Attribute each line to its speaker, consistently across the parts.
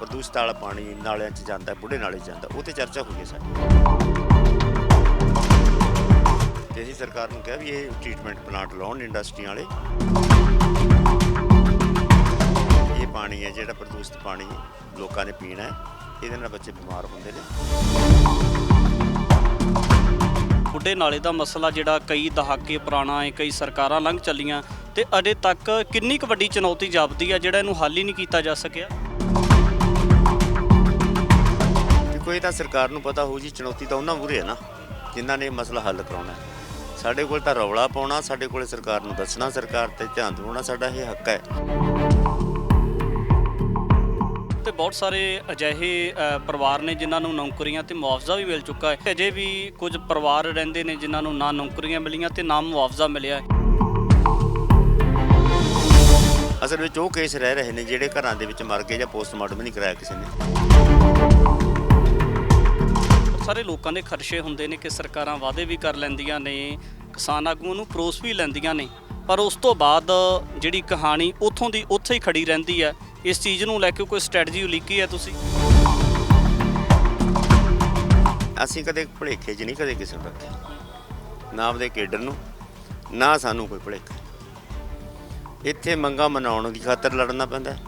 Speaker 1: ਪ੍ਰਦੂਸ਼ਿਤ ਵਾਲਾ ਪਾਣੀ ਨਾਲਿਆਂ 'ਚ ਜਾਂਦਾ, ਬੁੱਢੇ ਨਾਲੇ 'ਚ ਜਾਂਦਾ, ਉਹ ਤੇ ਚਰਚਾ ਹੋਈ ਹੈ ਸਾਡੀ ਤੇ ਅਸੀਂ ਸਰਕਾਰ ਨੂੰ ਕਿਹਾ ਵੀ ਇਹ ਟ੍ਰੀਟਮੈਂਟ ਪਲਾਂਟ ਲਾਉਣ ਇੰਡਸਟਰੀ ਵਾਲੇ। ਇਹ ਪਾਣੀ ਹੈ, ਜਿਹੜਾ ਪ੍ਰਦੂਸ਼ਿਤ ਪਾਣੀ ਲੋਕਾਂ ਨੇ ਪੀਣਾ ਹੈ, ਇਹਦੇ ਨਾਲ ਬੱਚੇ ਬਿਮਾਰ ਹੁੰਦੇ ਨੇ।
Speaker 2: ਬੁੱਢੇ ਨਾਲੇ ਦਾ ਮਸਲਾ ਜਿਹੜਾ ਕਈ ਦਹਾਕੇ ਪੁਰਾਣਾ ਹੈ, ਕਈ ਸਰਕਾਰਾਂ ਲੰਘ ਚੱਲੀਆਂ, ਤੇ ਅਜੇ ਤੱਕ ਕਿੰਨੀ ਕੁ ਵੱਡੀ ਚੁਣੌਤੀ ਜਾਪਦੀ ਆ ਜਿਹੜਾ ਇਹਨੂੰ ਹੱਲ ਹੀ ਨਹੀਂ ਕੀਤਾ ਜਾ ਸਕਿਆ?
Speaker 1: ਦੇਖੋ ਇਹ ਤਾਂ ਸਰਕਾਰ ਨੂੰ ਪਤਾ ਹੋਊ ਜੀ ਚੁਣੌਤੀ ਤਾਂ ਉਹਨਾਂ ਮੂਹਰੇ ਹੈ ਨਾ ਜਿਨ੍ਹਾਂ ਨੇ ਇਹ ਮਸਲਾ ਹੱਲ ਕਰਾਉਣਾ ਹੈ। ਸਾਡੇ ਕੋਲ ਤਾਂ ਰੌਲਾ ਪਾਉਣਾ ਸਾਡੇ ਕੋਲ ਸਰਕਾਰ ਨੂੰ ਦੱਸਣਾ ਸਰਕਾਰ ਤੇ ਧਿਆਨ ਦਿਵਾਉਣਾ ਸਾਡਾ ਇਹ ਹੱਕ ਹੈ।
Speaker 2: ਤੇ ਬਹੁਤ ਸਾਰੇ ਅਜਿਹੇ ਪਰਿਵਾਰ ਨੇ ਜਿਨ੍ਹਾਂ ਨੂੰ ਨੌਕਰੀਆਂ ਤੇ ਮੁਆਵਜ਼ਾ ਵੀ ਮਿਲ ਚੁੱਕਾ ਹੈ। ਅਜੇ ਵੀ ਕੁਝ ਪਰਿਵਾਰ ਰਹਿੰਦੇ ਨੇ ਜਿਨ੍ਹਾਂ ਨੂੰ ਨਾ ਨੌਕਰੀਆਂ ਮਿਲੀਆਂ ਤੇ ਨਾ ਮੁਆਵਜ਼ਾ ਮਿਲਿਆ ਹੈ।
Speaker 1: ਅਸਲ ਵਿੱਚ ਉਹ ਕੇਸ ਰਹਿ ਰਹੇ ਨੇ ਜਿਹੜੇ ਘਰਾਂ ਦੇ ਵਿੱਚ ਮਰ ਗਏ ਜਾਂ ਪੋਸਟਮਾਰਟਮ ਨਹੀਂ ਕਰਾਇਆ ਕਿਸੇ ਨੇ।
Speaker 2: ਸਾਰੇ ਲੋਕਾਂ ਦੇ ਖਰਚੇ ਹੁੰਦੇ ਨੇ ਕਿ ਸਰਕਾਰਾਂ ਵਾਅਦੇ ਵੀ ਕਰ ਲੈਂਦੀਆਂ ਨੇ, ਕਿਸਾਨ ਆਗੂਆਂ ਨੂੰ ਪਰੋਸ ਵੀ ਲੈਂਦੀਆਂ ਨੇ। ਪਰ ਉਸ ਤੋਂ ਬਾਅਦ ਜਿਹੜੀ ਕਹਾਣੀ ਉੱਥੋਂ ਦੀ ਉੱਥੇ ਹੀ ਖੜੀ ਰਹਿੰਦੀ ਹੈ। ਇਸ ਚੀਜ਼ ਨੂੰ ਲੈ ਕੇ ਕੋਈ ਸਟ੍ਰੈਟਜੀ ਉਲੀਕੀ ਹੈ ਤੁਸੀਂ?
Speaker 1: ਅਸੀਂ ਕਦੇ ਭੁਲੇਖੇ 'ਚ ਨਹੀਂ ਕਦੇ ਕਿਸੇ ਨੂੰ ਰੱਖਿਆ ਨਾ ਆਪਦੇ ਕੇਡਰ ਨੂੰ, ਨਾ ਸਾਨੂੰ ਕੋਈ ਭੁਲੇਖਾ। ਇੱਥੇ ਮੰਗਾ ਮਨਾਉਣ ਦੀ ਖਾਤਰ ਲੜਨਾ ਪੈਂਦਾ ਹੈ।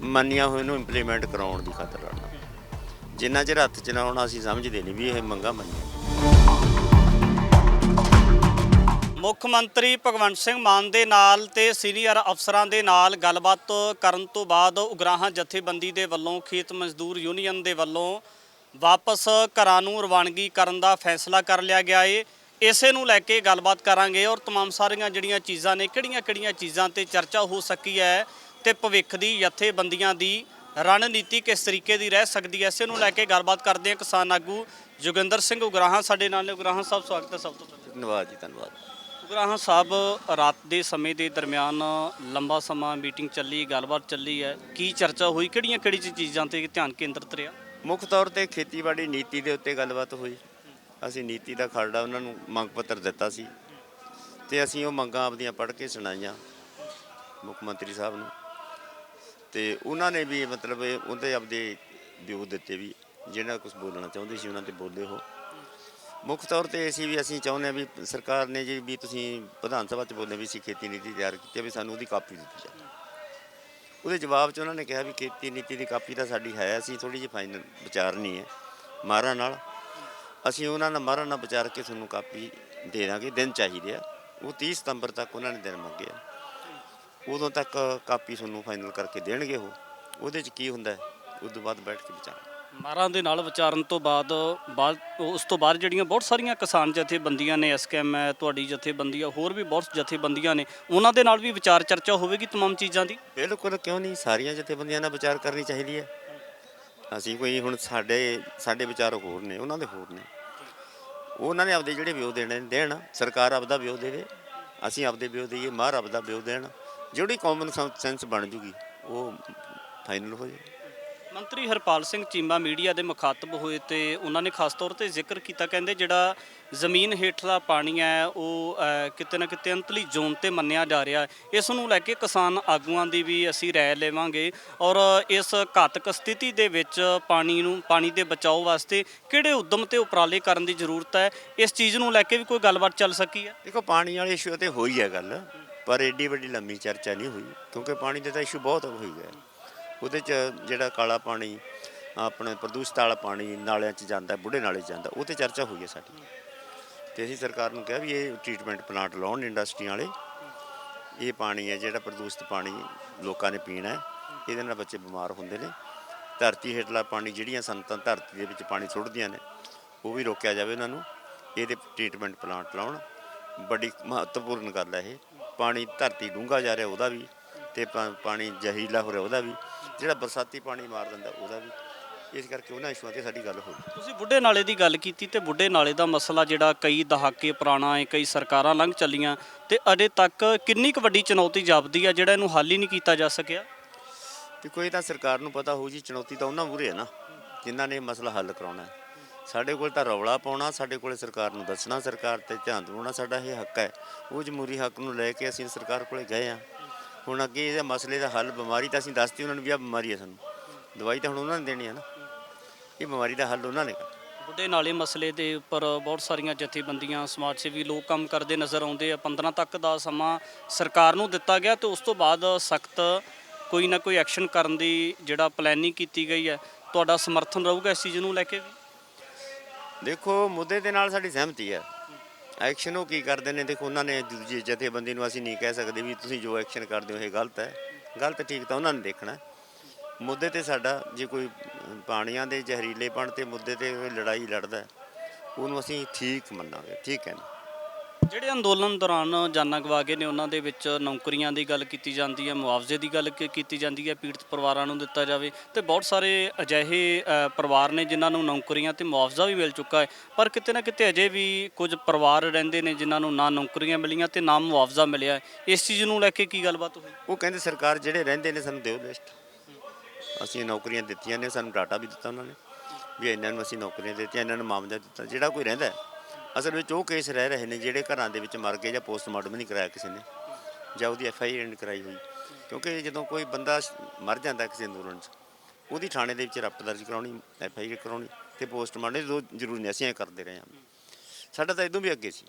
Speaker 1: ਮੰਨੀਆਂ ਹੋਏ ਨੂੰ ਇੰਪਲੀਮੈਂਟ ਕਰਾਉਣ ਦੀ ਖਾਤਰ ਲੜਨਾ ਜਿੰਨਾ ਚਿਰ ਹੱਥ 'ਚ ਨਾ ਆਉਣਾ ਅਸੀਂ ਸਮਝਦੇ ਨਹੀਂ ਵੀ ਇਹ ਮੰਗਾ ਮੰਨੀਆਂ
Speaker 2: ਮੁੱਖ ਮੰਤਰੀ ਭਗਵੰਤ ਸਿੰਘ ਮਾਨ ਦੇ ਨਾਲ ਤੇ ਸੀਨੀਅਰ ਅਫਸਰਾਂ ਦੇ ਨਾਲ ਗੱਲਬਾਤ ਕਰਨ ਤੋਂ ਬਾਅਦ ਉਗਰਾਹਾਂ ਜਥੇਬੰਦੀ ਦੇ ਵੱਲੋਂ ਖੇਤ ਮਜ਼ਦੂਰ ਯੂਨੀਅਨ ਦੇ ਵੱਲੋਂ ਵਾਪਸ ਘਰਾਂ ਨੂੰ ਰਵਾਨਗੀ ਕਰਨ ਦਾ ਫੈਸਲਾ ਕਰ ਲਿਆ ਗਿਆ ਏ ਇਸੇ ਨੂੰ ਲੈ ਕੇ ਗੱਲਬਾਤ ਕਰਾਂਗੇ ਔਰ तमाम ਸਾਰੀਆਂ ਜਿਹੜੀਆਂ ਚੀਜ਼ਾਂ ਨੇ ਕਿਹੜੀਆਂ-ਕਿਹੜੀਆਂ ਚੀਜ਼ਾਂ ਤੇ ਚਰਚਾ ਹੋ ਸਕੀ ਹੈ ਤੇ ਭਵਿੱਖ ਦੀ ਜਥੇਬੰਦੀਆਂ ਦੀ ਰਣਨੀਤੀ ਕਿਸ ਤਰੀਕੇ ਦੀ ਰਹਿ ਸਕਦੀ ਹੈ? ਇਸੇ ਨੂੰ ਲੈ ਕੇ ਗੱਲਬਾਤ ਕਰਦੇ ਹਾਂ ਕਿਸਾਨ ਆਗੂ ਜੋਗਿੰਦਰ ਸਿੰਘ ਉਗਰਾਹਾਂ ਸਾਡੇ ਨਾਲ ਨੇ। ਉਗਰਾਹਾਂ ਸਾਹਿਬ ਸਵਾਗਤ ਹੈ ਸਭ ਤੋਂ ਪਹਿਲਾਂ।
Speaker 1: ਧੰਨਵਾਦ ਜੀ ਧੰਨਵਾਦ।
Speaker 2: ਉਗਰਾਹਾਂ ਸਾਹਿਬ ਰਾਤ ਦੇ ਸਮੇਂ ਦੇ ਦਰਮਿਆਨ ਲੰਬਾ ਸਮਾਂ ਮੀਟਿੰਗ ਚੱਲੀ ਗੱਲਬਾਤ ਚੱਲੀ ਹੈ। ਕੀ ਚਰਚਾ ਹੋਈ? ਕਿਹੜੀਆਂ ਕਿਹੜੀ ਚੀਜ਼ਾਂ ਤੇ ਧਿਆਨ ਕੇਂਦਰਿਤ ਰਿਹਾ?
Speaker 1: ਮੁੱਖ ਤੌਰ ਤੇ ਖੇਤੀਬਾੜੀ ਨੀਤੀ ਦੇ ਉੱਤੇ ਗੱਲਬਾਤ ਹੋਈ। ਅਸੀਂ ਨੀਤੀ ਦਾ ਖਰੜਾ ਉਹਨਾਂ ਨੂੰ ਮੰਗ ਪੱਤਰ ਦਿੱਤਾ ਸੀ। ਤੇ ਅਸੀਂ ਉਹ ਮੰਗਾਂ ਆਪਦੀਆਂ ਪੜ੍ਹ ਕੇ ਸੁਣਾਈਆਂ ਮੁੱਖ ਮੰਤਰੀ ਸਾਹਿਬ ਨੂੰ। ਤੇ ਉਹਨਾਂ ਨੇ ਵੀ ਮਤਲਬ ਇਹ ਉਹਦੇ ਆਪਦੇ ਵਿਊ ਦਿੱਤੇ ਵੀ ਜਿਹੜਾ ਕੁਝ ਬੋਲਣਾ ਚਾਹੁੰਦੇ ਸੀ ਉਹਨਾਂ ਤੇ ਬੋਲੇ ਉਹ ਮੁੱਖ ਤੌਰ ਤੇ ਇਹ ਸੀ ਵੀ ਅਸੀਂ ਚਾਹੁੰਦੇ ਹਾਂ ਵੀ ਸਰਕਾਰ ਨੇ ਜੀ ਵੀ ਤੁਸੀਂ ਵਿਧਾਨ ਸਭਾ 'ਚ ਬੋਲੇ ਵੀ ਅਸੀਂ ਖੇਤੀ ਨੀਤੀ ਤਿਆਰ ਕੀਤੀ ਹੈ ਵੀ ਸਾਨੂੰ ਉਹਦੀ ਕਾਪੀ ਦਿੱਤੀ ਜਾਵੇ। ਉਹਦੇ ਜਵਾਬ 'ਚ ਉਹਨਾਂ ਨੇ ਕਿਹਾ ਵੀ ਖੇਤੀ ਨੀਤੀ ਦੀ ਕਾਪੀ ਤਾਂ ਸਾਡੀ ਹੈ, ਅਸੀਂ ਥੋੜੀ ਜਿਹੀ ਫਾਈਨਲ ਵਿਚਾਰਨੀ ਹੈ ਮਾਰਾਂ ਨਾਲ। ਅਸੀਂ ਉਹਨਾਂ ਨਾਲ ਮਾਹਰਾਂ ਨਾਲ ਵਿਚਾਰ ਕੇ ਤੁਹਾਨੂੰ ਕਾਪੀ ਦੇ ਦਾਂਗੇ, ਦਿਨ ਚਾਹੀਦੇ ਆ। ਉਹ 30 ਸਤੰਬਰ ਤੱਕ ਉਹਨਾਂ ਨੇ ਦਿਨ ਮੰਗੇ ਆ। ਉਦੋਂ ਤੱਕ ਕਾਪੀ ਤੁਹਾਨੂੰ ਫਾਈਨਲ ਕਰਕੇ ਦੇਣਗੇ ਉਹ ਉਹਦੇ 'ਚ ਕੀ ਹੁੰਦਾ ਹੈ ਉਸ ਤੋਂ ਬਾਅਦ ਬੈਠ ਕੇ ਵਿਚਾਰ
Speaker 2: ਮਾਰਾਂ ਦੇ ਨਾਲ ਵਿਚਾਰਨ ਤੋਂ ਬਾਅਦ ਬਾਅਦ ਉਸ ਤੋਂ ਬਾਅਦ ਜਿਹੜੀਆਂ ਬਹੁਤ ਸਾਰੀਆਂ ਕਿਸਾਨ ਜਥੇਬੰਦੀਆਂ ਨੇ ਐਸਕੇਐਮ ਹੈ ਤੁਹਾਡੀ ਜਥੇਬੰਦੀ ਆ ਹੋਰ ਵੀ ਬਹੁਤ ਜਥੇਬੰਦੀਆਂ ਨੇ ਉਹਨਾਂ ਦੇ ਨਾਲ ਵੀ ਵਿਚਾਰ ਚਰਚਾ ਹੋਵੇਗੀ तमाम ਚੀਜ਼ਾਂ ਦੀ
Speaker 1: ਬਿਲਕੁਲ ਕਿਉਂ ਨਹੀਂ ਸਾਰੀਆਂ ਜਥੇਬੰਦੀਆਂ ਨਾਲ ਵਿਚਾਰ ਕਰਨੀ ਚਾਹੀਦੀ ਹੈ ਅਸੀਂ ਕੋਈ ਹੁਣ ਸਾਡੇ ਸਾਡੇ ਵਿਚਾਰ ਹੋਰ ਨੇ ਉਹਨਾਂ ਦੇ ਹੋਰ ਨੇ ਉਹਨਾਂ ਨੇ ਆਪਦੇ ਜਿਹੜੇ ਵਿਉ ਦੇਣੇ ਨੇ ਦੇਣ ਸਰਕਾਰ ਆਪਦਾ ਵਿਉ ਦੇਵੇ ਅਸੀਂ ਆਪਦੇ ਵਿਉ ਦੇਈਏ ਮਾਹਰ ਆਪਦਾ ਵਿਉ ਦੇਣ ਜਿਹੜੀ ਕਾਮਨ ਸੈਂਸ ਬਣ ਜੂਗੀ ਉਹ ਫਾਈਨਲ ਹੋ ਜਾਏ
Speaker 2: ਮੰਤਰੀ ਹਰਪਾਲ ਸਿੰਘ ਚੀਮਾ ਮੀਡੀਆ ਦੇ ਮੁਖਾਤਬ ਹੋਏ ਤੇ ਉਹਨਾਂ ਨੇ ਖਾਸ ਤੌਰ ਤੇ ਜ਼ਿਕਰ ਕੀਤਾ ਕਹਿੰਦੇ ਜਿਹੜਾ ਜ਼ਮੀਨ ਹੇਠਲਾ ਪਾਣੀ ਹੈ ਉਹ ਅਹ, ਕਿਤੇ ਨਾ ਕਿਤੇ ਅੰਤਲੀ ਜ਼ੋਨ ਤੇ ਮੰਨਿਆ ਜਾ ਰਿਹਾ ਹੈ। ਇਸ ਨੂੰ ਲੈ ਕੇ ਕਿਸਾਨ ਆਗੂਆਂ ਦੀ ਵੀ ਅਸੀਂ ਰਾਏ ਲਵਾਂਗੇ ਔਰ ਇਸ ਘਾਤਕ ਸਥਿਤੀ ਦੇ ਵਿੱਚ ਪਾਣੀ ਨੂੰ ਪਾਣੀ ਦੇ ਬਚਾਓ ਵਾਸਤੇ ਕਿਹੜੇ ਉਦਮ ਤੇ ਉਪਰਾਲੇ ਕਰਨ ਦੀ ਜ਼ਰੂਰਤ ਹੈ? ਇਸ ਚੀਜ਼ ਨੂੰ ਲੈ ਕੇ ਵੀ ਕੋਈ ਗੱਲਬਾਤ ਚੱਲ ਸਕੀ ਹੈ?
Speaker 1: ਦੇਖੋ ਪਾਣੀ ਵਾਲੇ ਇਸ਼ੂ ਤੇ ਹੋਈ ਹੈ ਗੱਲ। ਪਰ ਏਡੀ ਵੱਡੀ ਲੰਮੀ ਚਰਚਾ ਨਹੀਂ ਹੋਈ, ਕਿਉਂਕਿ ਪਾਣੀ ਦੇ ਤਾਂ ਇਸ਼ੂ ਬਹੁਤ ਹੋਈ ਗਿਆ। ਉਹਦੇ ਚ ਜਿਹੜਾ ਕਾਲਾ ਪਾਣੀ, ਆਪਣੇ ਪ੍ਰਦੂਸ਼ਿਤ ਵਾਲਾ ਪਾਣੀ ਨਾਲਿਆਂ 'ਚ ਜਾਂਦਾ, ਬੁੱਢੇ ਨਾਲੇ 'ਚ ਜਾਂਦਾ, ਉਹ ਤੇ ਚਰਚਾ ਹੋਈ ਹੈ ਸਾਡੀ। ਤੇ ਅਸੀਂ ਸਰਕਾਰ ਨੂੰ ਕਿਹਾ ਵੀ ਇਹ ਟ੍ਰੀਟਮੈਂਟ ਪਲਾਂਟ ਲਾਉਣ ਇੰਡਸਟਰੀਆਂ ਵਾਲੇ। ਇਹ ਪਾਣੀ ਹੈ, ਜਿਹੜਾ ਪ੍ਰਦੂਸ਼ਿਤ ਪਾਣੀ ਲੋਕਾਂ ਨੇ ਪੀਣਾ ਹੈ, ਇਹਦੇ ਨਾਲ ਬੱਚੇ ਬਿਮਾਰ ਹੁੰਦੇ ਨੇ। ਧਰਤੀ ਹੇਠਲਾ ਪਾਣੀ, ਜਿਹੜੀਆਂ ਸੰਤਾਂ ਧਰਤੀ ਦੇ ਵਿੱਚ ਪਾਣੀ ਸੁੱਟਦੀਆਂ ਨੇ, ਉਹ ਵੀ ਰੋਕਿਆ ਜਾਵੇ ਉਹਨਾਂ ਨੂੰ। ਇਹਦੇ ਟ੍ਰੀਟਮੈਂਟ ਪਲਾਂਟ ਲਾਉਣ। ਬੜੀ ਮਹੱਤਵਪੂਰਨ ਗੱਲ ਹੈ ਇਹ। ਪਾਣੀ ਧਰਤੀ ਡੂੰਘਾ ਜਾ ਰਿਹਾ ਉਹਦਾ ਵੀ ਤੇ ਪਾਣੀ ਜ਼ਹਿਰੀਲਾ ਹੋ ਰਿਹਾ ਉਹਦਾ ਵੀ ਜਿਹੜਾ ਬਰਸਾਤੀ ਪਾਣੀ ਮਾਰ ਦਿੰਦਾ ਉਹਦਾ ਵੀ। ਇਸ ਕਰਕੇ ਉਹਨਾਂ ਇਸ਼ੂਆਂ ਤੇ ਸਾਡੀ ਗੱਲ ਹੋਈ
Speaker 2: ਤੁਸੀਂ ਬੁੱਢੇ ਨਾਲੇ ਦੀ ਗੱਲ ਕੀਤੀ ਤੇ ਬੁੱਢੇ ਨਾਲੇ ਦਾ ਮਸਲਾ ਜਿਹੜਾ ਕਈ ਦਹਾਕੇ ਪੁਰਾਣਾ ਹੈ ਕਈ ਸਰਕਾਰਾਂ ਲੰਘ ਚੱਲੀਆਂ ਤੇ ਅਜੇ ਤੱਕ ਕਿੰਨੀ ਕੁ ਵੱਡੀ ਚੁਣੌਤੀ ਜਾਪਦੀ ਹੈ ਜਿਹੜਾ ਇਹਨੂੰ ਹੱਲ ਹੀ ਨਹੀਂ ਕੀਤਾ ਜਾ ਸਕਿਆ?
Speaker 1: ਤੇ ਕੋਈ ਤਾਂ ਸਰਕਾਰ ਨੂੰ ਪਤਾ ਹੋਊ ਜੀ ਚੁਣੌਤੀ ਤਾਂ ਉਹਨਾਂ ਮੂਹਰੇ ਹੈ ਨਾ ਜਿਨ੍ਹਾਂ ਨੇ ਮਸਲਾ ਹੱਲ ਕਰਾਉਣਾ ਹੈ। ਸਾਡੇ ਕੋਲ ਤਾਂ ਰੌਲਾ ਪਾਉਣਾ, ਸਾਡੇ ਕੋਲ ਸਰਕਾਰ ਨੂੰ ਦੱਸਣਾ, ਸਰਕਾਰ ਤੇ ਧਿਆਨ ਦਿਵਾਉਣਾ ਸਾਡਾ ਇਹ ਹੱਕ ਹੈ। ਉਹ ਜਮਹੂਰੀ ਹੱਕ ਨੂੰ ਲੈ ਕੇ ਅਸੀਂ ਸਰਕਾਰ ਕੋਲੇ ਗਏ ਆ ਹੁਣ ਅੱਗੇ ਇਹਦੇ ਮਸਲੇ ਦਾ ਹੱਲ, ਬਿਮਾਰੀ ਤਾਂ ਅਸੀਂ ਦੱਸਤੀ ਉਹਨਾਂ ਨੂੰ ਵੀ ਆ ਬਿਮਾਰੀ ਹੈ ਸਾਨੂੰ। ਦਵਾਈ ਤਾਂ ਹੁਣ ਉਹਨਾਂ ਨੇ ਦੇਣੀ ਹੈ ਨਾ। ਇਹ ਬਿਮਾਰੀ ਦਾ ਹੱਲ ਉਹਨਾਂ ਨੇ ਕਰਨਾ।
Speaker 2: ਬੁੱਢੇ ਨਾਲੇ ਮਸਲੇ ਦੇ ਉੱਪਰ ਬਹੁਤ ਸਾਰੀਆਂ ਜਥੇਬੰਦੀਆਂ, ਸਮਾਜ ਸੇਵੀ ਲੋਕ ਕੰਮ ਕਰਦੇ ਨਜ਼ਰ ਆਉਂਦੇ ਆ। 15 ਤੱਕ ਦਾ ਸਮਾਂ ਸਰਕਾਰ ਨੂੰ ਦਿੱਤਾ ਗਿਆ ਤੇ ਉਸ ਤੋਂ ਬਾਅਦ ਸਖਤ ਕੋਈ ਨਾ ਕੋਈ ਐਕਸ਼ਨ ਕਰਨ ਦੀ ਜਿਹੜਾ ਪਲੈਨਿੰਗ ਕੀਤੀ ਗਈ ਹੈ। ਤੁਹਾਡਾ ਸਮਰਥਨ ਰਹੂਗਾ ਇਸ ਚੀਜ਼ ਨੂੰ ਲੈ ਕੇ ਵੀ?
Speaker 1: ਦੇਖੋ, ਮੁੱਦੇ ਦੇ ਨਾਲ ਸਾਡੀ ਸਹਿਮਤੀ ਹੈ। ਐਕਸ਼ਨ ਉਹ ਕੀ ਕਰਦੇ ਨੇ? ਦੇਖੋ, ਉਹਨਾਂ ਨੇ ਦੂਜੀ ਜਥੇਬੰਦੀ ਨੂੰ ਅਸੀਂ ਨਹੀਂ ਕਹਿ ਸਕਦੇ ਵੀ ਤੁਸੀਂ ਜੋ ਐਕਸ਼ਨ ਕਰਦੇ ਹੋ, ਇਹ ਗਲਤ ਹੈ। ਗਲਤ ਠੀਕ ਤਾਂ ਉਹਨਾਂ ਨੇ ਦੇਖਣਾ ਮੁੱਦੇ ਤੇ ਸਾਡਾ, ਜੇ ਕੋਈ ਪਾਣੀਆਂ ਦੇ ਜ਼ਹਿਰੀਲੇਪਣ ਤੇ ਮੁੱਦੇ ਤੇ ਲੜਾਈ ਲੜਦਾ ਉਹਨੂੰ ਅਸੀਂ ਠੀਕ ਮੰਨਾਂਗੇ। ਠੀਕ ਹੈ ਨਾ?
Speaker 2: ਜਿਹੜੇ ਅੰਦੋਲਨ ਦੌਰਾਨ ਜਾਨਾਂ ਗਵਾ ਗਏ ਨੇ ਉਹਨਾਂ ਦੇ ਵਿੱਚ ਨੌਕਰੀਆਂ ਦੀ ਗੱਲ ਕੀਤੀ ਜਾਂਦੀ ਹੈ ਮੁਆਵਜ਼ੇ ਦੀ ਗੱਲ ਕੀ- ਕੀਤੀ ਜਾਂਦੀ ਹੈ ਪੀੜਤ ਪਰਿਵਾਰਾਂ ਨੂੰ ਦਿੱਤਾ ਜਾਵੇ ਤੇ ਬਹੁਤ ਸਾਰੇ ਅਜਿਹੇ ਅ, ਪਰਿਵਾਰ ਨੇ ਜਿਨ੍ਹਾਂ ਨੂੰ ਨੌਕਰੀਆਂ ਤੇ ਮੁਆਵਜ਼ਾ ਵੀ ਮਿਲ ਚੁੱਕਾ ਹੈ। ਪਰ ਕਿਤੇ ਨਾ ਕਿਤੇ ਅਜੇ ਵੀ ਕੁਝ ਪਰਿਵਾਰ ਰਹਿੰਦੇ ਨੇ ਜਿਨ੍ਹਾਂ ਨੂੰ ਨਾ ਨੌਕਰੀਆਂ ਮਿਲੀਆਂ ਤੇ ਨਾ ਮੁਆਵਜ਼ਾ ਮਿਲਿਆ ਹੈ। ਇਸ ਚੀਜ਼ ਨੂੰ ਲੈ ਕੇ ਕੀ ਗੱਲਬਾਤ ਹੋਈ?
Speaker 1: ਉਹ ਕਹਿੰਦੇ ਸਰਕਾਰ ਜਿਹੜੇ ਰਹਿੰਦੇ ਨੇ ਸਾਨੂੰ ਦਿਓ ਲਿਸਟ ਅਸੀਂ ਨੌਕਰੀਆਂ ਦਿੱਤੀਆਂ ਨੇ ਸਾਨੂੰ ਡਾਟਾ ਵੀ ਦਿੱਤਾ ਉਹਨਾਂ ਨੇ ਵੀ ਇਹਨਾਂ ਨੂੰ ਅਸੀਂ ਨੌਕਰੀਆਂ ਦਿੱਤੀਆਂ ਇਹਨਾਂ ਨੂੰ ਮਾਮਲਾ ਦਿੱਤਾ। ਜਿਹੜਾ ਕੋਈ ਰਹਿੰਦਾ ਹੈ, ਅਸਲ ਵਿੱਚ ਉਹ ਕੇਸ ਰਹਿ ਰਹੇ ਨੇ ਜਿਹੜੇ ਘਰਾਂ ਦੇ ਵਿੱਚ ਮਰ ਗਏ ਜਾਂ ਪੋਸਟਮਾਰਟਮ ਨਹੀਂ ਕਰਾਇਆ ਕਿਸੇ ਨੇ ਜਾਂ ਉਹਦੀ ਐਫ ਆਈ ਆਰ ਨਹੀਂ ਕਰਾਈ ਹੋਈ। ਕਿਉਂਕਿ ਜਦੋਂ ਕੋਈ ਬੰਦਾ ਮਰ ਜਾਂਦਾ ਕਿਸੇ ਅੰਦੋਲਨ 'ਚ, ਉਹਦੀ ਥਾਣੇ ਦੇ ਵਿੱਚ ਰਪਟ ਦਰਜ ਕਰਾਉਣੀ ਐਫ ਆਈ ਆਰ ਕਰਾਉਣੀ ਤੇ ਪੋਸਟਮਾਰਟਮ ਦੋ ਜ਼ਰੂਰੀ ਨੇ, ਅਸੀਂ ਇਹ ਕਰਦੇ ਰਹੇ ਹਾਂ। ਸਾਡਾ ਤਾਂ ਇਦੋਂ ਵੀ ਅੱਗੇ ਸੀ।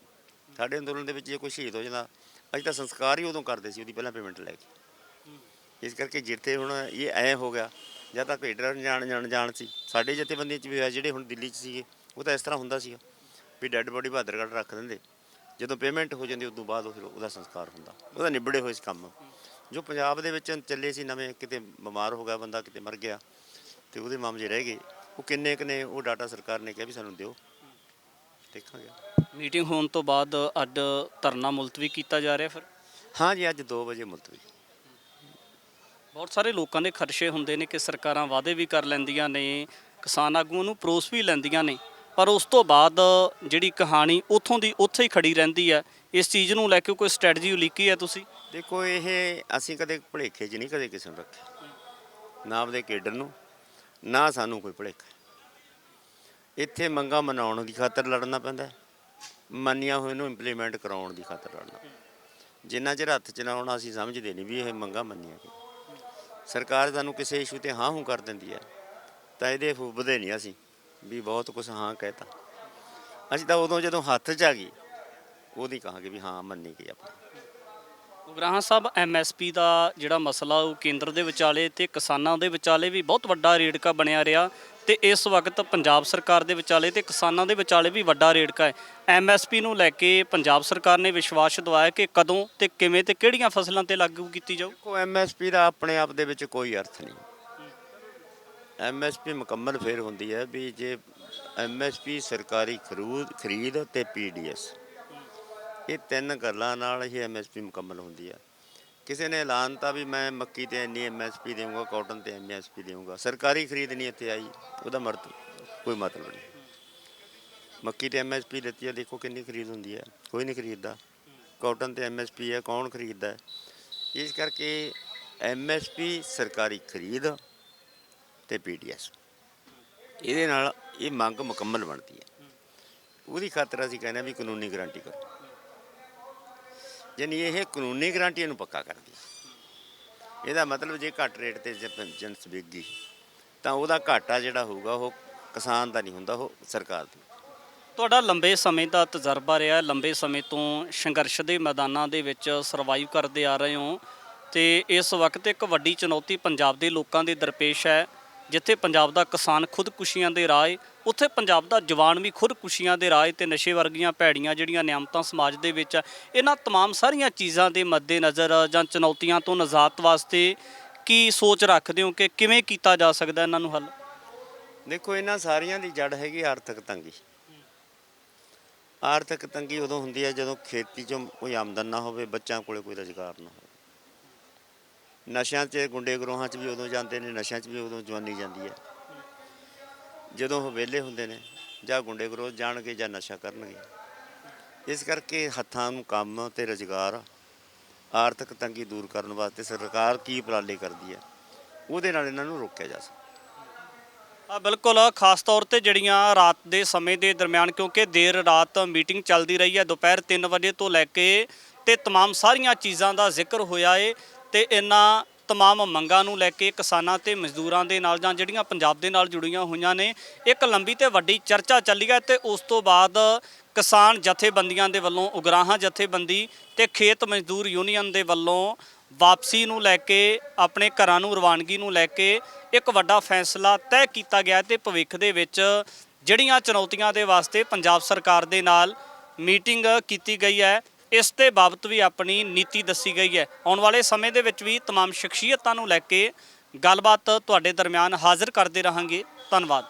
Speaker 1: ਸਾਡੇ ਅੰਦੋਲਨ ਦੇ ਵਿੱਚ ਜੇ ਕੋਈ ਸ਼ਹੀਦ ਹੋ ਜਾਂਦਾ ਅਸੀਂ ਤਾਂ ਸੰਸਕਾਰ ਹੀ ਉਦੋਂ ਕਰਦੇ ਸੀ, ਉਹਦੀ ਪਹਿਲਾਂ ਪੇਮੈਂਟ ਲੈ ਕੇ। ਇਸ ਕਰਕੇ ਜਿੱਥੇ ਹੁਣ ਇਹ ਐ ਹੋ ਗਿਆ, ਜਾਂ ਤਾਂ ਭੇਡਰ ਜਾਣ ਜਾਣ ਜਾਣ ਸੀ। ਸਾਡੇ ਜਥੇਬੰਦੀਆਂ ਚ ਵੀ ਹੋਇਆ, ਜਿਹੜੇ ਹੁਣ ਦਿੱਲੀ ਚ ਸੀਗੇ, ਉਹ ਤਾਂ ਇਸ ਤਰ੍ਹਾਂ ਹੁੰਦਾ ਸੀਗਾ। ਵੀ ਡੈੱਡ ਬੋਡੀ ਬਹਾਦਰਗੜ੍ਹ ਰੱਖ ਦਿੰਦੇ। ਜਦੋਂ ਪੇਮੈਂਟ ਹੋ ਜਾਂਦੀ ਉਦੋਂ ਬਾਅਦ ਉਹ ਫਿਰ ਉਹਦਾ ਸੰਸਕਾਰ ਹੁੰਦਾ। ਉਹਦਾ ਨਿਬੜੇ ਹੋਏ ਸੀ ਕੰਮ। ਜੋ ਪੰਜਾਬ ਦੇ ਵਿੱਚ ਚੱਲੇ ਸੀ ਨਵੇਂ ਕਿਤੇ ਬਿਮਾਰ ਹੋ ਗਿਆ ਬੰਦਾ ਕਿਤੇ ਮਰ ਗਿਆ ਤੇ ਉਹਦੇ ਮਾਮਲੇ ਰਹਿ ਗਏ। ਉਹ ਕਿੰਨੇ ਕੁ ਨੇ ਉਹ ਡਾਟਾ ਸਰਕਾਰ ਨੇ ਕਿਹਾ ਵੀ ਸਾਨੂੰ ਦਿਓ। ਦੇਖਾਂਗੇ।
Speaker 2: ਮੀਟਿੰਗ ਹੋਣ ਤੋਂ ਬਾਅਦ ਅੱਡ ਧਰਨਾ ਮੁਲਤਵੀ ਕੀਤਾ ਜਾ ਰਿਹਾ ਫਿਰ?
Speaker 1: ਹਾਂ ਜੀ ਅੱਜ 2 ਵਜੇ ਮੁਲਤਵੀ।
Speaker 2: ਬਹੁਤ ਸਾਰੇ ਲੋਕਾਂ ਦੇ ਖਰਚੇ ਹੁੰਦੇ ਨੇ ਕਿ ਸਰਕਾਰਾਂ ਵਾਅਦੇ ਵੀ ਕਰ ਲੈਂਦੀਆਂ ਨੇ ਕਿਸਾਨ ਆਗੂਆਂ ਨੂੰ ਪਰੋਸ ਵੀ ਲੈਂਦੀਆਂ ਨੇ। ਪਰ ਉਸ ਤੋਂ ਬਾਅਦ ਜਿਹੜੀ ਕਹਾਣੀ ਉੱਥੋਂ ਦੀ ਉੱਥੇ ਹੀ ਖੜੀ ਰਹਿੰਦੀ ਹੈ, ਇਸ ਚੀਜ਼ ਨੂੰ ਲੈ ਕੇ ਕੋਈ ਸਟ੍ਰੈਟਜੀ ਉਲੀਕੀ ਹੈ ਤੁਸੀਂ?
Speaker 1: ਦੇਖੋ, ਇਹ ਅਸੀਂ ਕਦੇ ਭੁਲੇਖੇ 'ਚ ਨਹੀਂ ਕਦੇ ਕਿਸੇ ਨੂੰ ਰੱਖਿਆ ਨਾ ਆਪਦੇ ਕੇਡਰ ਨੂੰ, ਨਾ ਸਾਨੂੰ ਕੋਈ ਭੁਲੇਖਾ। ਇੱਥੇ ਮੰਗਾਂ ਮਨਾਉਣ ਦੀ ਖਾਤਰ ਲੜਨਾ ਪੈਂਦਾ ਹੈ। ਮੰਨੀਆਂ ਹੋਏ ਨੂੰ ਇੰਪਲੀਮੈਂਟ ਕਰਾਉਣ ਦੀ ਖਾਤਰ ਲੜਨਾ ਜਿੰਨਾ ਚਿਰ ਹੱਥ ਚ ਨਾ ਆਉਣਾ, ਅਸੀਂ ਸਮਝਦੇ ਨਹੀਂ ਵੀ ਇਹ ਮੰਗਾਂ ਮੰਨੀਆਂ ਗਈਆਂ। ਸਰਕਾਰ ਸਾਨੂੰ ਕਿਸੇ ਇਸ਼ੂ ਤੇ ਹਾਂ ਹੂੰ ਕਰ ਦਿੰਦੀ ਹੈ, ਤਾਂ ਇਹਦੇ ਫੁੱਬਦੇ ਨਹੀਂ ਅਸੀਂ। ਵੀ ਬਹੁਤ ਕੁਝ ਹਾਂ ਕਹਿਤਾ। ਅਸੀਂ ਤਾਂ ਉਦੋਂ ਜਦੋਂ ਹੱਥ 'ਚ ਆ ਗਈ ਉਹਦੀ ਕਹਾਂਗੇ ਵੀ ਹਾਂ ਮੰਨੀ ਗਈ ਆਪਾਂ।
Speaker 2: ਉਗਰਾਹਾਂ ਸਾਹਿਬ ਐਮਐਸਪੀ ਦਾ ਜਿਹੜਾ ਮਸਲਾ ਉਹ ਕੇਂਦਰ ਦੇ ਵਿਚਾਲੇ ਤੇ ਕਿਸਾਨਾਂ ਦੇ ਵਿਚਾਲੇ ਵੀ ਬਹੁਤ ਵੱਡਾ ਰੇੜਕਾ ਬਣਿਆ ਰਿਹਾ ਤੇ ਇਸ ਵਕਤ ਪੰਜਾਬ ਸਰਕਾਰ ਦੇ ਵਿਚਾਲੇ ਤੇ ਕਿਸਾਨਾਂ ਦੇ ਵਿਚਾਲੇ ਵੀ ਵੱਡਾ ਰੇੜਕਾ ਹੈ। ਐਮਐਸਪੀ ਨੂੰ ਲੈ ਕੇ ਪੰਜਾਬ ਸਰਕਾਰ ਨੇ ਵਿਸ਼ਵਾਸ ਦਿਵਾਇਆ ਕਿ ਕਦੋਂ ਤੇ ਕਿਵੇਂ ਤੇ ਕਿਹੜੀਆਂ ਫਸਲਾਂ ਤੇ ਲਾਗੂ ਕੀਤੀ ਜਾਊ?
Speaker 1: ਦੇਖੋ ਐਮਐਸਪੀ ਦਾ ਆਪਣੇ ਆਪ ਦੇ ਵਿੱਚ ਕੋਈ ਅਰਥ ਨਹੀਂ। ਐਮਐਸਪੀ ਮੁਕੰਮਲ ਫੇਰ ਹੁੰਦੀ ਹੈ ਵੀ ਜੇ ਐਮਐਸਪੀ ਸਰਕਾਰੀ ਖਰੂਦ ਖਰੀਦ ਤੇ ਪੀਡੀਐਸ ਇਹ ਤਿੰਨ ਗੱਲਾਂ ਨਾਲ ਹੀ ਐਮਐਸਪੀ ਮੁਕੰਮਲ ਹੁੰਦੀ ਹੈ। ਕਿਸੇ ਨੇ ਐਲਾਨ ਤਾਂ ਵੀ ਮੈਂ ਮੱਕੀ ਤੇ ਇੰਨੀ ਐਮਐਸਪੀ ਦੇਵਾਂਗਾ ਕਾਟਨ ਤੇ ਐਮਐਸਪੀ ਦੇਵਾਂਗਾ ਸਰਕਾਰੀ ਖਰੀਦ ਨਹੀਂ ਇੱਥੇ ਆਈ, ਉਹਦਾ ਮਰਤ ਕੋਈ ਮਤਲਬ ਨਹੀਂ। ਮੱਕੀ ਤੇ ਐਮਐਸਪੀ ਦਿੱਤੀ ਹੈ, ਦੇਖੋ ਕਿੰਨੀ ਖਰੀਦ ਹੁੰਦੀ ਹੈ। ਕੋਈ ਨਹੀਂ ਖਰੀਦਦਾ। ਕਾਟਨ ਤੇ ਐਮਐਸਪੀ ਹੈ, ਕੌਣ ਖਰੀਦਦਾ ਇਸ ਕਰਕੇ ਐਮਐਸਪੀ ਸਰਕਾਰੀ ਖਰੀਦ ਤੇ ਪੀਡੀਐਸ ਇਹਦੇ ਨਾਲ ਇਹ ਮੰਗ ਮੁਕੰਮਲ ਬਣਦੀ ਹੈ। ਉਹਦੀ ਖਾਤਰ ਅਸੀਂ ਕਹਿੰਦੇ ਹਾਂ ਵੀ ਕਾਨੂੰਨੀ ਗਾਰੰਟੀ ਕਰੋ। ਯਾਨੀ ਇਹ ਕਾਨੂੰਨੀ ਗਾਰੰਟੀ ਨੂੰ ਪੱਕਾ ਕਰਦੀ ਹੈ ਇਹਦਾ ਮਤਲਬ ਜੇ ਘੱਟ ਰੇਟ ਤੇ ਜੇ ਪ- ਤਾਂ ਉਹਦਾ ਘਾਟਾ ਜਿਹੜਾ ਹੋਊਗਾ ਉਹ ਕਿਸਾਨ ਦਾ ਨਹੀਂ ਹੁੰਦਾ, ਉਹ ਸਰਕਾਰ ਦਾ।
Speaker 2: ਤੁਹਾਡਾ ਲੰਬੇ ਸਮੇਂ ਦਾ ਤਜਰਬਾ ਰਿਹਾ, ਲੰਬੇ ਸਮੇਂ ਤੋਂ ਸੰਘਰਸ਼ ਦੇ ਮੈਦਾਨਾਂ ਦੇ ਵਿੱਚ ਸਰਵਾਈਵ ਕਰਦੇ ਆ ਰਹੇ ਹੋ ਤੇ ਇਸ ਵਕਤ ਇੱਕ ਵੱਡੀ ਚੁਣੌਤੀ ਪੰਜਾਬ ਦੇ ਲੋਕਾਂ ਦੇ ਦਰਪੇਸ਼ ਹੈ। ਜਿੱਥੇ ਪੰਜਾਬ ਦਾ ਕਿਸਾਨ ਖੁਦਕੁਸ਼ੀਆਂ ਦੇ ਰਾਹ ਏ ਉੱਥੇ ਪੰਜਾਬ ਦਾ ਜਵਾਨ ਵੀ ਖੁਦਕੁਸ਼ੀਆਂ ਦੇ ਰਾਹ ਏ ਤੇ ਨਸ਼ੇ ਵਰਗੀਆਂ ਭੈੜੀਆਂ ਜਿਹੜੀਆਂ ਨਿਯਮਤਾਂ ਸਮਾਜ ਦੇ ਵਿੱਚ ਆ, ਇਹਨਾਂ तमाम ਸਾਰੀਆਂ ਚੀਜ਼ਾਂ ਦੇ ਮੱਦੇਨਜ਼ਰ ਜਾਂ ਚੁਣੌਤੀਆਂ ਤੋਂ ਨਜਾਤ ਵਾਸਤੇ ਕੀ ਸੋਚ ਰੱਖਦੇ ਹੋ ਕਿ ਕਿਵੇਂ ਕੀਤਾ ਜਾ ਸਕਦਾ ਇਹਨਾਂ ਨੂੰ ਹੱਲ
Speaker 1: ਦੇਖੋ ਇਹਨਾਂ ਸਾਰੀਆਂ ਦੀ ਜੜ ਹੈਗੀ ਆਰਥਿਕ ਤੰਗੀ ਆਰਥਿਕ ਤੰਗੀ ਉਦੋਂ ਹੁੰਦੀ ਹੈ ਜਦੋਂ ਖੇਤੀ 'ਚੋਂ ਕੋਈ ਆਮਦਨ ਨਾ ਹੋਵੇ ਬੱਚਿਆਂ ਕੋਲੇ ਕੋਈ ਰੁਜ਼ਗਾਰ ਨਾ ਹੋਵੇ ਨਸ਼ਿਆਂ 'ਚ ਗੁੰਡੇ ਗਰੋਹਾਂ 'ਚ ਵੀ ਉਦੋਂ ਜਾਂਦੇ ਨੇ ਨਸ਼ਿਆਂ 'ਚ ਵੀ ਉਦੋਂ ਜਵਾਨੀ ਜਾਂਦੀ ਹੈ ਜਦੋਂ ਉਹ ਵਿਹਲੇ ਹੁੰਦੇ ਨੇ ਜਾਂ ਗੁੰਡੇ ਗਰੋਹ ਜਾਣਗੇ ਜਾਂ ਨਸ਼ਾ ਕਰਨਗੇ ਇਸ ਕਰਕੇ ਹੱਥਾਂ ਨੂੰ ਕੰਮ ਤੇ ਰੁਜ਼ਗਾਰ ਆਰਥਿਕ ਤੰਗੀ ਦੂਰ ਕਰਨ ਵਾਸਤੇ ਸਰਕਾਰ ਕੀ ਉਪਰਾਲੇ ਕਰਦੀ ਹੈ ਉਹਦੇ ਨਾਲ ਇਹਨਾਂ ਨੂੰ ਰੋਕਿਆ ਜਾ ਸਕਦਾ
Speaker 2: ਆ ਬਿਲਕੁਲ ਖਾਸ ਤੌਰ ਤੇ ਜਿਹੜੀਆਂ ਰਾਤ ਦੇ ਸਮੇਂ ਦੇ ਦਰਮਿਆਨ ਕਿਉਂਕਿ ਦੇਰ ਰਾਤ ਮੀਟਿੰਗ ਚੱਲਦੀ ਰਹੀ ਹੈ ਦੁਪਹਿਰ 3 ਵਜੇ ਤੋਂ ਲੈ ਕੇ ਤੇ तमाम ਸਾਰੀਆਂ ਚੀਜ਼ਾਂ ਦਾ ਜ਼ਿਕਰ ਹੋਇਆ ਏ ਤੇ ਇਹਨਾਂ ਤਮਾਮ ਮੰਗਾਂ ਨੂੰ ਲੈ ਕੇ ਕਿਸਾਨਾਂ ਤੇ ਮਜ਼ਦੂਰਾਂ ਦੇ ਨਾਲ ਜਾਂ ਜਿਹੜੀਆਂ ਪੰਜਾਬ ਦੇ ਨਾਲ ਜੁੜੀਆਂ ਹੋਈਆਂ ਨੇ, ਇੱਕ ਲੰਬੀ ਤੇ ਵੱਡੀ ਚਰਚਾ ਚੱਲੀ ਹੈ ਤੇ ਉਸ ਤੋਂ ਬਾਅਦ ਕਿਸਾਨ ਜਥੇਬੰਦੀਆਂ ਦੇ ਵੱਲੋਂ ਉਗਰਾਹਾਂ ਜਥੇਬੰਦੀ ਤੇ ਖੇਤ ਮਜ਼ਦੂਰ ਯੂਨੀਅਨ ਦੇ ਵੱਲੋਂ ਵਾਪਸੀ ਨੂੰ ਲੈ ਕੇ, ਆਪਣੇ ਘਰਾਂ ਨੂੰ ਰਵਾਨਗੀ ਨੂੰ ਲੈ ਕੇ ਇੱਕ ਵੱਡਾ ਫੈਸਲਾ ਤੈਅ ਕੀਤਾ ਗਿਆ ਤੇ ਭਵਿੱਖ ਦੇ ਵਿੱਚ ਜਿਹੜੀਆਂ ਚੁਣੌਤੀਆਂ ਦੇ ਵਾਸਤੇ ਪੰਜਾਬ ਸਰਕਾਰ ਦੇ ਨਾਲ ਮੀਟਿੰਗ ਕੀਤੀ ਗਈ ਹੈ। ਇਸ ਦੇ ਬਾਬਤ ਵੀ ਆਪਣੀ ਨੀਤੀ ਦੱਸੀ ਗਈ ਹੈ ਆਉਣ ਵਾਲੇ ਸਮੇਂ ਦੇ ਵਿੱਚ ਵੀ तमाम ਸ਼ਖਸੀਅਤਾਂ ਨੂੰ ਲੈ ਕੇ ਗੱਲਬਾਤ ਤੁਹਾਡੇ ਦਰਮਿਆਨ ਹਾਜ਼ਰ ਕਰਦੇ ਰਹਾਂਗੇ ਧੰਨਵਾਦ